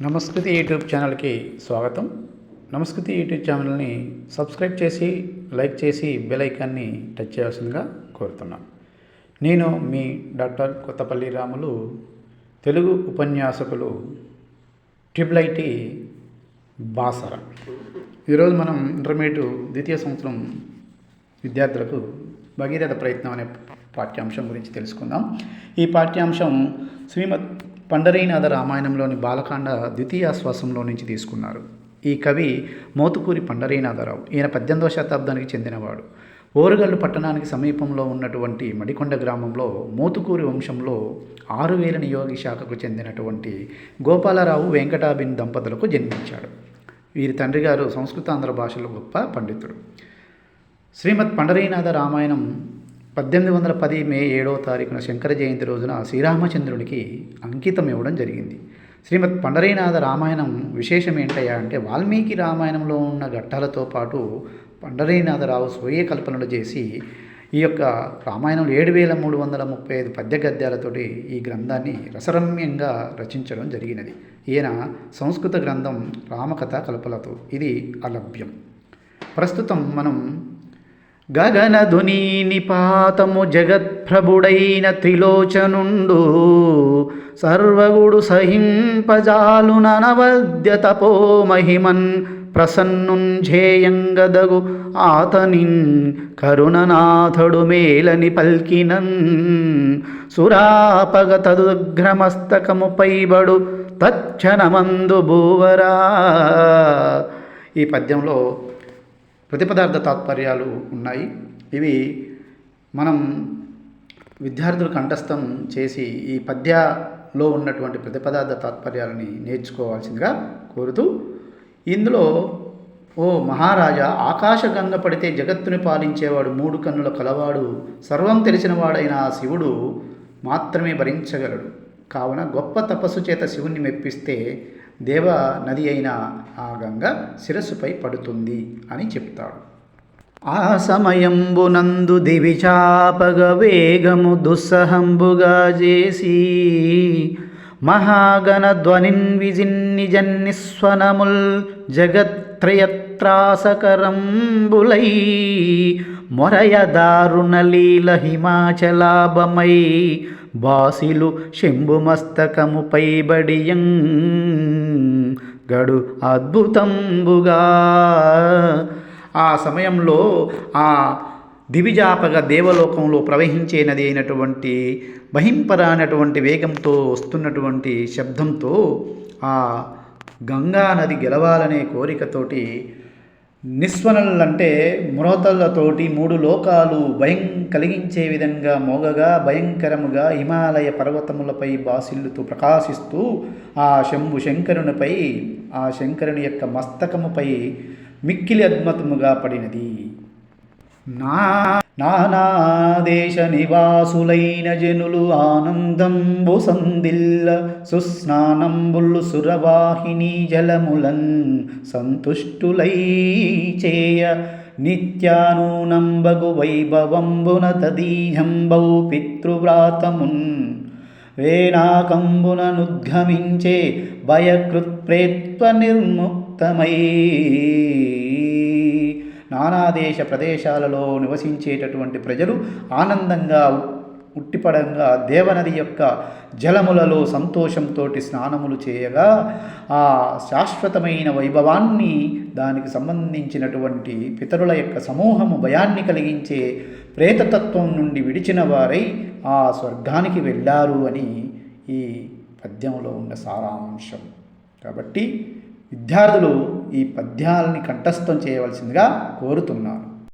నమస్కృతి YouTube ఛానల్కి స్వాగతం. Namaskruthi YouTube ఛానల్ని సబ్స్క్రైబ్ చేసి లైక్ చేసి బెల్ ఐకాన్ని టచ్ చేయాల్సిందిగా కోరుతున్నాను నేను మీ డాక్టర్ కొత్తపల్లి రాములు. తెలుగు ఉపన్యాసకులు ట్రిపుల్ ఐటి బాసర. ఈరోజు మనం ఇంటర్మీడియట్ ద్వితీయ సంవత్సరం విద్యార్థులకు భగీరథ ప్రయత్నం అనే పాఠ్యాంశం గురించి తెలుసుకుందాం. ఈ పాఠ్యాంశం శ్రీమద్ పండరీనాథ రామాయణంలోని బాలకాండ ద్వితీయ శ్వాసంలో నుంచి తీసుకున్నారు. ఈ కవి మోతుకూరి పండరీనాథరావు. ఈయన పద్దెనిమిదవ శతాబ్దానికి చెందినవాడు. ఓరుగల్లు పట్టణానికి సమీపంలో ఉన్నటువంటి మడికొండ గ్రామంలో మోతుకూరి వంశంలో ఆరు వేల నియోగి శాఖకు చెందినటువంటి గోపాలరావు వెంకటాబిన్ దంపతులకు జన్మించాడు. వీరి తండ్రి గారు సంస్కృతాంధ్ర భాషలో గొప్ప పండితుడు. శ్రీమద్ పండరీనాథ రామాయణం పద్దెనిమిది వందల పది మే ఏడవ తారీఖున శంకర జయంతి రోజున శ్రీరామచంద్రునికి అంకితం ఇవ్వడం జరిగింది. శ్రీమద్ పండరీనాథ రామాయణం విశేషం ఏంటయ్యా అంటే వాల్మీకి రామాయణంలో ఉన్న ఘట్టాలతో పాటు పండరీనాథరావు స్వీయ కల్పనలు చేసి ఈ యొక్క రామాయణంలో ఏడు వేల మూడు వందల ముప్పై ఐదు పద్య గద్యాలతోటి ఈ గ్రంథాన్ని రసరమ్యంగా రచించడం జరిగినది. ఈయన సంస్కృత గ్రంథం రామకథ కల్పలతో. ఇది అలభ్యం. ప్రస్తుతం మనం గగనధుని నిపాతము జగత్ప్రభుడైన త్రిలోచనుండు సర్వగుడు సహింపజాలున నవద్య తపో మహిమన్ ప్రసన్నుంజేయంగదగు ఆతనిన్ కరుణనాథుడు మేలని పల్కినన్. సురాపగ తదుగ్రమస్తకముపైబడు తచ్చనమందు భూవరా. ఈ పద్యంలో ప్రతిపదార్థ తాత్పర్యాలు ఉన్నాయి. ఇవి మనం విద్యార్థులు కంఠస్థం చేసి ఈ పద్యలో ఉన్నటువంటి ప్రతిపదార్థ తాత్పర్యాలని నేర్చుకోవాల్సిందిగా కోరుతూ ఇందులో ఓ మహారాజా ఆకాశగంగ పడితే జగత్తుని పాలించేవాడు మూడు కన్నుల కలవాడు సర్వం తెలిసినవాడైన ఆ శివుడు మాత్రమే భరించగలడు. కావున గొప్ప తపస్సు చేత శివుణ్ణి మెప్పిస్తే దేవ నది అయిన ఆ గంగ శిరస్సుపై పడుతుంది అని చెప్తాడు. ఆ సమయంబునందు దివిచాపగ వేగము దుస్సహంబుగా చేసి మహాగణ ధ్వనిన్ విజిన్ని జన్నిస్వనముల్ జగత్రయత్రాసకరంబులై మొరయ దారుణ లీల హిమాచలాభమై బాసిలు శంభుమస్తకముపై బడియం గడు అద్భుతంబుగా. ఆ సమయంలో ఆ దివిజాపగ దేవలోకంలో ప్రవహించే నది అయినటువంటి బహింపరానటువంటి వేగంతో వస్తున్నటువంటి శబ్దంతో ఆ గంగా నది గెలవాలనే కోరికతోటి నిస్వనల్ అంటే మ్రోతలతోటి మూడు లోకాలు భయం కలిగించే విధంగా మోగగా భయంకరముగా హిమాలయ పర్వతములపై బాసిల్లుతూ ప్రకాశిస్తూ ఆ శంభు శంకరునిపై ఆ శంకరుని యొక్క మస్తకముపై మిక్కిలి అద్భుతముగా పడినది. నా నానాదేశ నివాసులైన జనులు ఆనందంబు సందిల్ల సుస్నానంబులు సురవాహిని జలములన్ సంతుష్టులై చేయ నిత్యానూనంబగు వైభవంబున తదీయంబౌ పితృవ్రాతమున్ వేణాకంబుననుద్గమించే భయకృత్ప్రేత్వ నిర్ముక్తమై మహాదేశ ప్రదేశాలలో నివసించేటటువంటి ప్రజలు ఆనందంగా ఉట్టిపడంగా దేవనది యొక్క జలములలో సంతోషంతో స్నానములు చేయగా ఆ శాశ్వతమైన వైభవాన్ని దానికి సంబంధించినటువంటి పితరుల యొక్క సమూహము భయాన్ని కలిగించే ప్రేతతత్వం నుండి విడిచిన వారై ఆ స్వర్గానికి వెళ్ళారు అని ఈ పద్యంలో ఉన్న సారాంశం. కాబట్టి విద్యార్థులు ఈ పద్యాలని కంఠస్థం చేయవలసిందిగా కోరుతున్నాను.